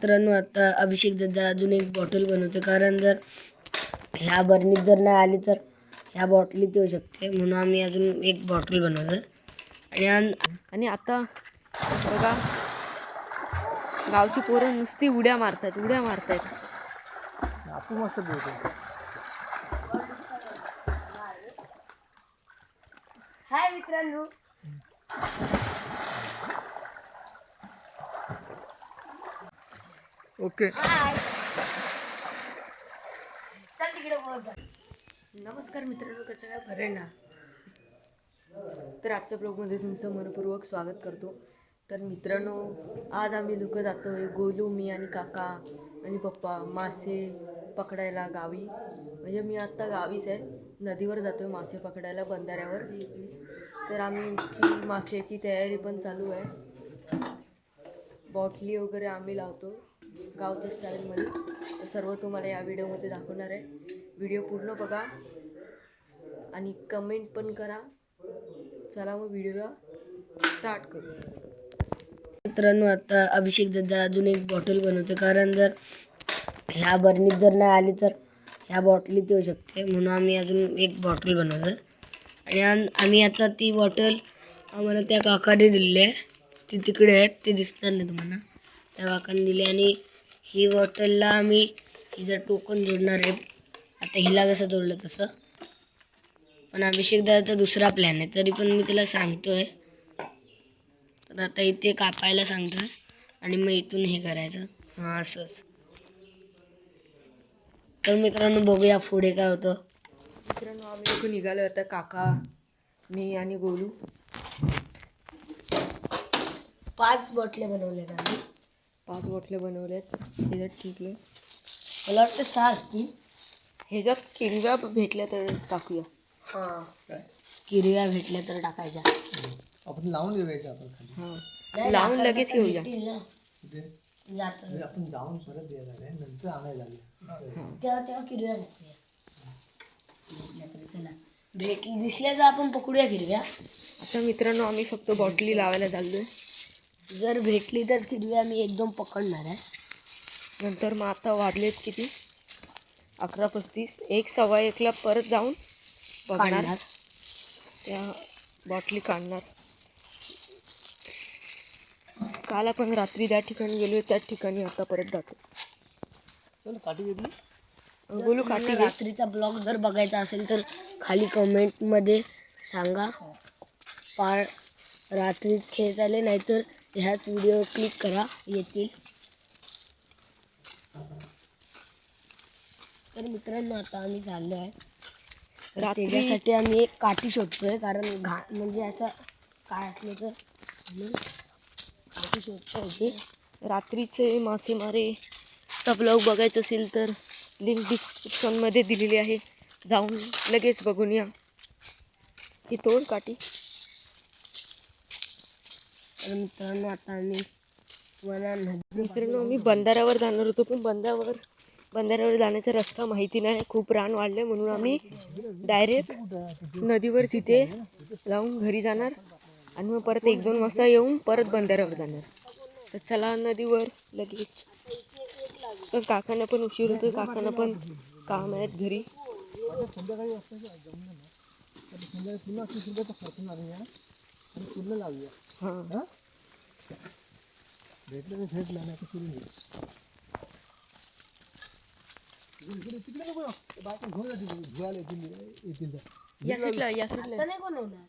मित्रांनो आता अभिषेक दादा अजून एक बॉटल बनवतो. कारण जर ह्या बरणीत जर नाही आली तर ह्या बॉटलीत येऊ शकते. म्हणून आम्ही अजून एक बॉटल बनवतो आणि आणि आता बघा गावची पोरं नुसती उड्या मारतात उड्या मारतायत. आपण मस्त बोलतो हाय मित्रांनो. ओके. तिकडे नमस्कार मित्रांनो कसं काय बरं ना? तर आजच्या ब्लॉगमध्ये तुमचं मनपूर्वक स्वागत करतो. तर मित्रांनो आज आम्ही लोक जातोय गोलू मी आणि काका आणि पप्पा मासे पकडायला गावी. म्हणजे मी आत्ता गावीच आहे. नदीवर जातो आहे मासे पकडायला बंधाऱ्यावर. तर आमची मासेची तयारी पण चालू आहे. बॉटली वगैरे आम्ही लावतो. गावच्या स्टाईलमध्ये तर सर्व तुम्हाला या व्हिडिओमध्ये दाखवणार आहे. व्हिडिओ पूर्ण बघा. आणि कमेंट पण करा. चला मग व्हिडिओला स्टार्ट करू. मित्रांनो आता अभिषेक दादा अजून एक बॉटल बनवतो कारण जर ह्या बरणीत जर नाही आली तर ह्या बॉटलीत येऊ शकते. म्हणून आम्ही अजून एक बॉटल बनवतो आणि आम्ही आता ती बॉटल आम्हाला त्या काकाने दिलेली आहे. ती तिकडे आहेत. ते दिसणार नाही तुम्हाला. त्या काकाने दिली आणि ही बॉटलला आम्ही हिचं टोकन जोडणार आहे आता हिला कसं जोडलं तसं? पण अभिषेक दादाचा दुसरा प्लॅन आहे तरी पण मी तिला सांगतोय. तर आता इथे कापायला सांगतोय आणि मग इथून हे करायचं. हां असंच. तर मित्रांनो बघूया पुढे काय होतं. मित्रांनो आम्ही लोक निघालो आता काका मी आणि गोलू. पाच बॉटले बनवलेत आम्ही. पाच बॉटले बनवल्यात ह्याच्यात ठिकलं मला वाटतं सहा असतील. ह्याच्यात किरव्या भेटल्या तर टाकूया. हां. किरव्या भेटल्या तर टाकायच्या. आपण लावून देवायचं आपण खाली. हां. लावून लगेच घेऊया. आपण जाऊन परत द्यायला लागेल नंतर आणायला लागेल. तेव्हा तेव्हा किरव्या तरी चला. भेटली दिसल्या तर आपण पकडूया किरव्या. आता मित्रांनो आम्ही फक्त बॉटली लावायला चाललोय. जर भेटली तर किरव्या मी एकदम पकडणार आहे. नंतर मग आता वाजलेत किती? अकरा पस्तीस. एक सव्वा एकला परत जाऊन बघणार. त्या बॉटली काढणार. काल आपण रात्री त्या ठिकाणी गेलो त्याच ठिकाणी आता परत जातो. चल काठी घेतली. बोलू काठी. रात्रीचा ब्लॉग जर बघायचा असेल तर खाली कमेंटमध्ये सांगा. पाळ रात्रीच खेळ आले नाहीतर ह्याच व्हिडिओ क्लिक करा येतील. तर मित्रांनो आता आम्ही चाललो आहे. त्याच्यासाठी आम्ही एक काठी शोधतोय कारण घा म्हणजे असं काय असलं तर म्हणून काठी शोधतोय. रात्रीचे मासेमारेचा ब्लॉग बघायचा असेल तर लिंक डिस्क्रिप्शनमध्ये दिलेली आहे. जाऊन लगेच बघून या. ही तोड काठी. तर मित्रांनो आता आम्ही तुम्हाला मित्रांनो मी बंधाऱ्यावर जाणार होतो पण बंधावर बंधाऱ्यावर जाण्याचा रस्ता माहिती नाही. खूप रान वाढले म्हणून आम्ही डायरेक्ट नदीवर तिथे जाऊन घरी जाणार. आणि मग परत एक दोन वाजता येऊन परत बंधाऱ्यावर जाणार. तर चला नदीवर लगेच. तर काकांना पण उशीर होतो काकांना पण काम आहेत घरी. ती आणि पूर्ण लावूया. हां. हां? भेटलं तर भेटलं नाही तर फिरून घेऊ इकडे तिकडे नको येऊ. ते बायका घेऊन जातील धुवायला येतील नाही कोण येणार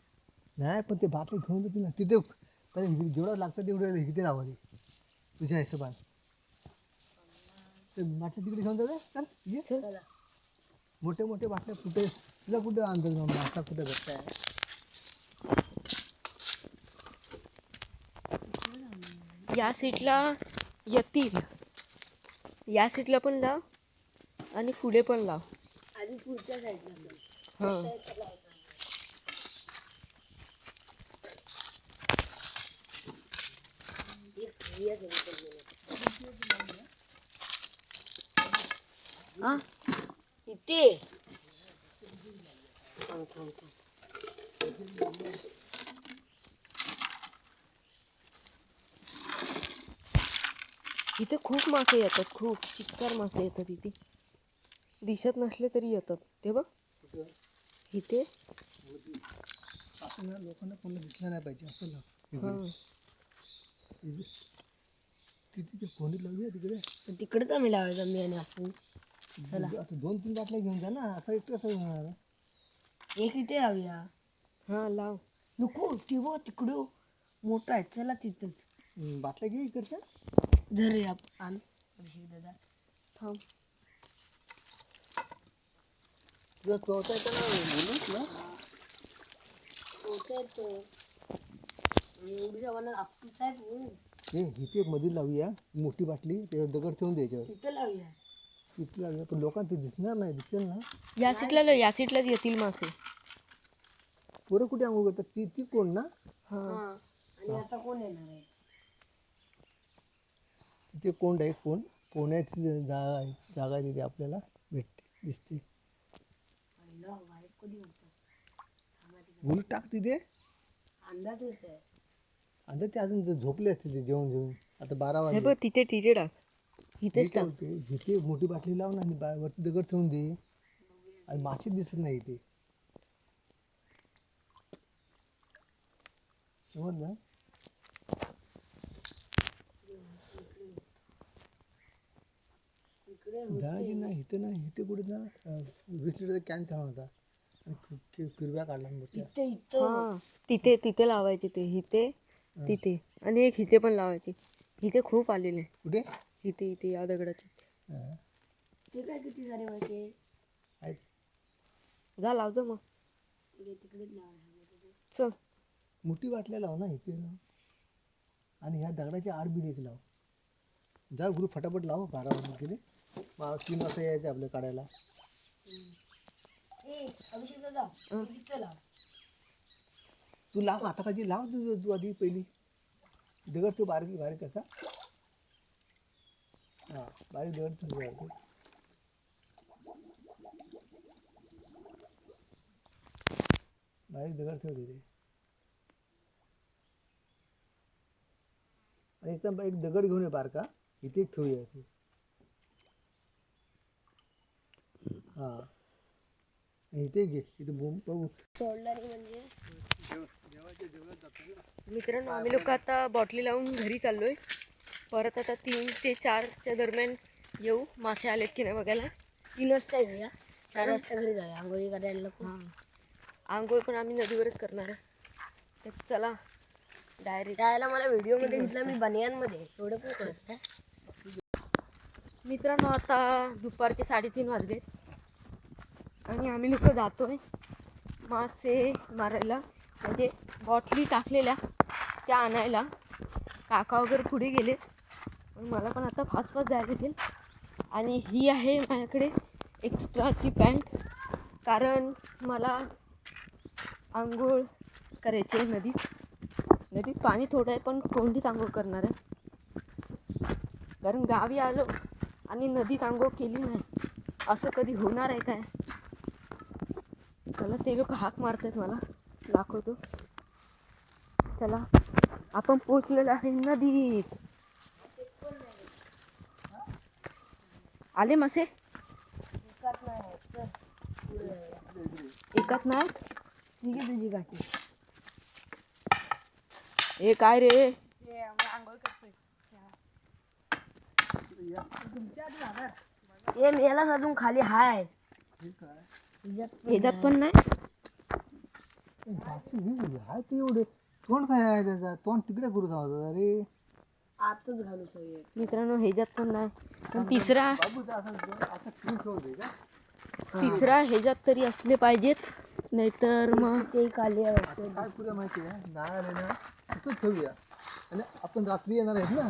नाही पण ते बाटली घेऊन जातील ना तिथे पण जेवढं लागतं तेवढं इकडे लावायला तुझ्या हिशोबाने. ते बाटली तिकडे घेऊन जाऊया चल ये. चला. मोठे मोठे बाटल्या कुठे? तुला कुठे अंदाज मग आता कुठे भेटताय? या सीटला येतील या सीटला पण लाव आणि पुढे पण लाव. आधी पुढच्या साईडला हां. हा? इथे थांब थांब थांब इथे खूप मासे येतात खूप चिक्कार मासे येतात इथे. दिसत नसले तरी येतात. ते बघ. इथे. असं ना लोकांना कोणाला दिसलं नाही पाहिजे असं लाव हां. तिथे ते फोनी लावूया तिकडे. तिकडेच आम्ही लावायचं मी आणि आपण. चला. आता दोन तीन बाटल्या घेऊन जा ना असं एकटं कसं होणार? एक इथे लावूया. हां लाव. नको टिवो तिकडं. मोठा आहे चला तिथंच. हम्म, बाटल्या घे इकडच्या. धर रे आप- आण अभिषेक दादा. थांब. येतं ना बोलूच ना? एवढी जमाना. हे इथे एक मध्ये लावूया. मोठी बाटली त्याच्यावर दगड ठेवून द्यायच्यावर तिथं लावूया. लावूया पण लोकांना ते दिसणार नाही दिसेल ना? या सीटला लाव, या सीटलाच येतील मासे. पोरं कुठे आंघोळ करतात? ती ती कोण ना? हां. हा. आणि आता कोण येणार आहे? तिथे कोंड आहे कोण पोहण्याची जागा आहे जागा आहे तिथे आपल्याला भेटते दिसते. बोलू टाक तिथे. अंदाज येत आहे. आता ते अजून ते झोपले असतील ते जेवण जेवण आता बारा हे वाजले. बघ तिथे तिथे टाक. इथेच इथे टाक. होते. इथे मोठी बाटली लाव ना आणि बा- वरती दगड ठेवून दे. आणि मासे दिसत नाही इथे. समजलं? दहाजी नाही इथे नाही इथे कुठे ना वीस लिटरचा कॅन ठेवला होता आणि किरव्या काढला मोठ्या. इथं इथं. हां तिथे तिथे लावायचे ते इथे तिथे. आणि एक इथे पण लावायचे. इथे खूप आलेले. कुठे? इथे इथे या दगडाचे. हा. ते काय किती सारे व्हायचे आहेत. जा लावतो मग. इथे तिकडेच लावायचे चल. मोठी बाटल्या लाव ना इथे लाव. आणि ह्या दगडाच्या आड बी लाव. जा गुरु फटाफट लाव बारा वाजता गेले. तीन वाजता यायचे आपल्या काढायला. ए अभिषेक दादा हं. तिथं लाव. तू लाव आता काची लाव तू तू आधी पहिली. दगड तू बारीक बारीक कसा. हां बारीक दगड तू बारीक बारीक दगड ठेव तिथे. आणि इथं एक दगड घेऊन ये बारका. इथे एक ठेवूया इथे हां. इथे घे इथे बोंब बघू म्हणजे? मित्रांनो आम्ही लोक आता बॉटली लावून घरी चाललोय. परत आता तीन ते चारच्या दरम्यान येऊ. मासे आलेत की नाही बघायला? तीन वाजता येऊया. चार वाजता घरी जाऊया. आंघोळी करायला नको. हां. आंघोळ पण आम्ही नदीवरच करणार आहे. तर चला डायरेक्ट त्याला मला व्हिडिओमध्ये दिसला मी बनियानमध्ये एवढं पण कळत नाही. मित्रांनो आता दुपारचे साडेतीन वाजलेत. आणि आम्ही लोक जातोय मासे मारायला. म्हणजे बॉटली टाकलेल्या त्या आणायला. काका वगैरे पुढे गेले. मला पण आता फास्ट फास्ट जायला लागेल आणि ही आहे माझ्याकडे एक्स्ट्राची पॅन्ट कारण मला आंघोळ करायची आहे नदीत. नदीत पाणी थोडं आहे पण कोंडीत आंघोळ करणार आहे. कारण गावी आलो आणि नदीत आंघोळ केली नाही. असं कधी होणार आहे काय? चला ते लोक हाक मारतात मला. दाखवतो. चला आपण पोचलेलो आहे नदीत. आले मासे? एकात नाही? ठीक आहे तुझी गाठी हे काय रे ए मेलाच अजून खाली हाय. ह्याच्यात पण नाही. हाय ते एवढे. तोंड काय आहे त्याचा? तोंड तिकडे करू सांगतो अरे आतच घालू सगळे मित्रांनो ह्याच्यात पण नाही. पण तिसरा बाबू ते असं असं ठेवून का? तिसरा ह्याच्यात तरी असले पाहिजेत. नाहीतर मग ते खाली आहे. काय तुला माहिती आहे? नाही आले ना असंच ठेवूया. आणि आपण रात्री येणार आहेत ना?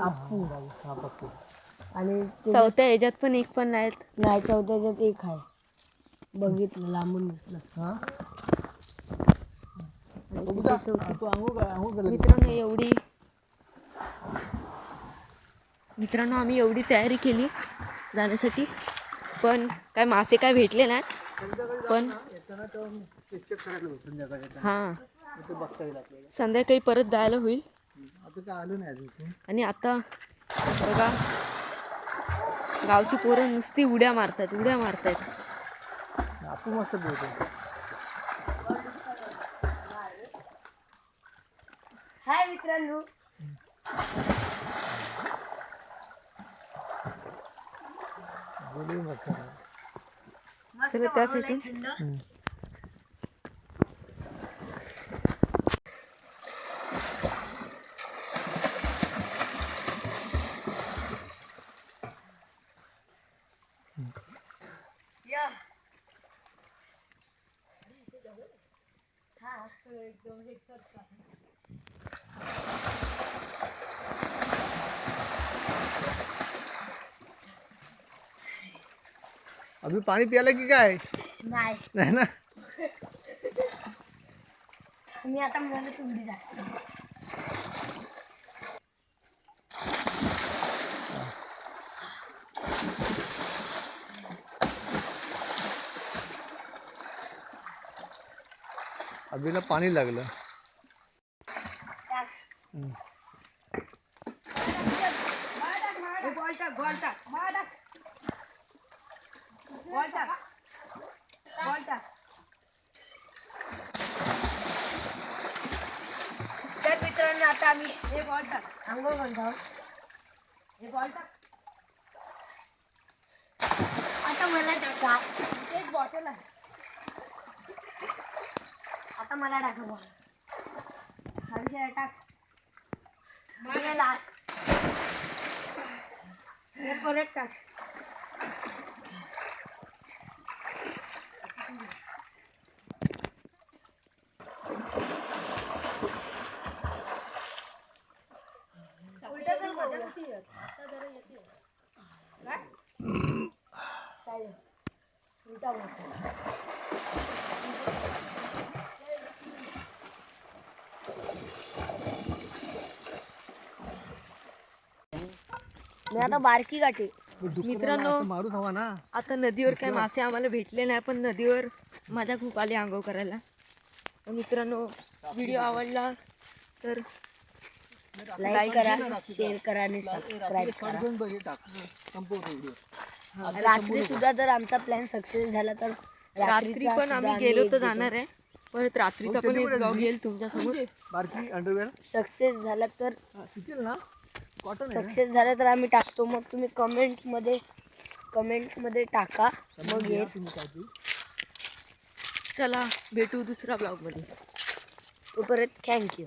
आपण आणि चौथ्या ह्याच्यात पण एक पण नाहीत. नाही चौथ्याच्यात एक आहे. बघितलं लांबून दिसलं. हा? आणि बघू तिथे दा. चौथं. तू आंघोळ कर आंघोळ कर मित्रांनो एवढी मित्रांनो आम्ही एवढी तयारी केली जाण्यासाठी. पण काय मासे काय भेटले नाहीत. पण येताना करायला होतं संध्याकाळी हां. इथे बघता येईल आपल्याला. संध्याकाळी परत जायला होईल. आता काय आलं नाही अजून. इथून. आणि आता बघा. गावची पोरं नुसती उड्या मारतात उड्या मारतायत. आपण मस्त बोलतो. हाय मित्रांनो. बोलू मस्त. त्यासाठी या. हा. अभि पाणी प्यायला की काय? नाही. नाही ना? मी आता मला तुंडी जाते अभिला पाणी लागलं. तर मित्रांनो आता आम्ही हे बॉल टाक आंघोळ हे बॉल टाक आता मला टाका एक बॉटल आहे. आता मला टाका बॉल खाली टाक. हे लास्ट हे परत टाक चालेल उलटा बोल. मी आता बारकी गाठी. मित्रांनो मारूच हवा ना. आता नदीवर काय मासे आम्हाला भेटले नाही पण नदीवर मजा खूप आली आंघोळ करायला. तर मित्रांनो व्हिडिओ आवडला तर लाईक करा शेअर करा आणि सबस्क्राईब करा. हे रात्री सुद्धा जर आमचा प्लॅन सक्सेस झाला तर रात्री पण आम्ही गेलो तर जाणार आहे. परत रात्रीचा पण एक ब्लॉग येईल तुमच्यासमोर बारकी अंडरवेअर सक्सेस झाला तर सक्सेस झाला तर आम्ही टाकतो. मग तुम्ही कमेंटमध्ये कमेंटमध्ये टाका. मग या तुम्ही काय ते. चला भेटू दुसऱ्या ब्लॉगमध्ये. तोपर्यंत थँक्यू